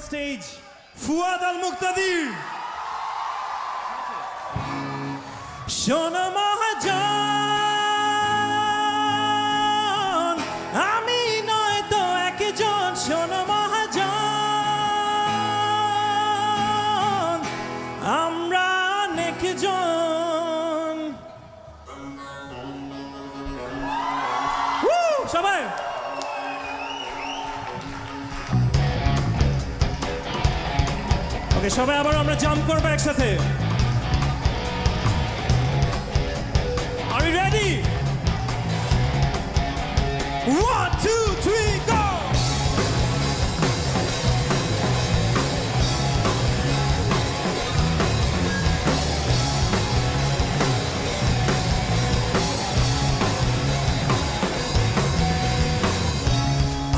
stage Fuad আল মুক্তাদির শোনো মহাজন আমি নয় তো একজন শোনো মহাজন আমরা অনেকজন! সবাই ওকে সবাই আবার আমরা জাম্প করব একসাথে you ready? One!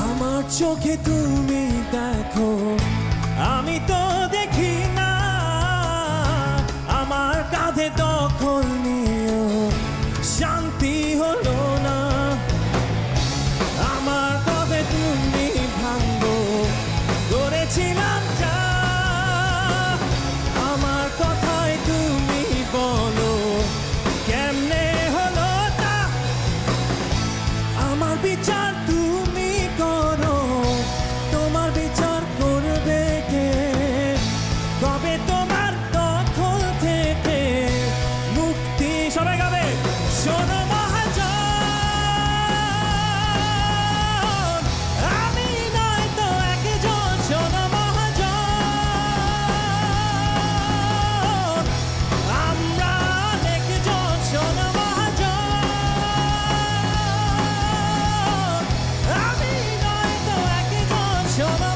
আমার চোখে তুমি 什么？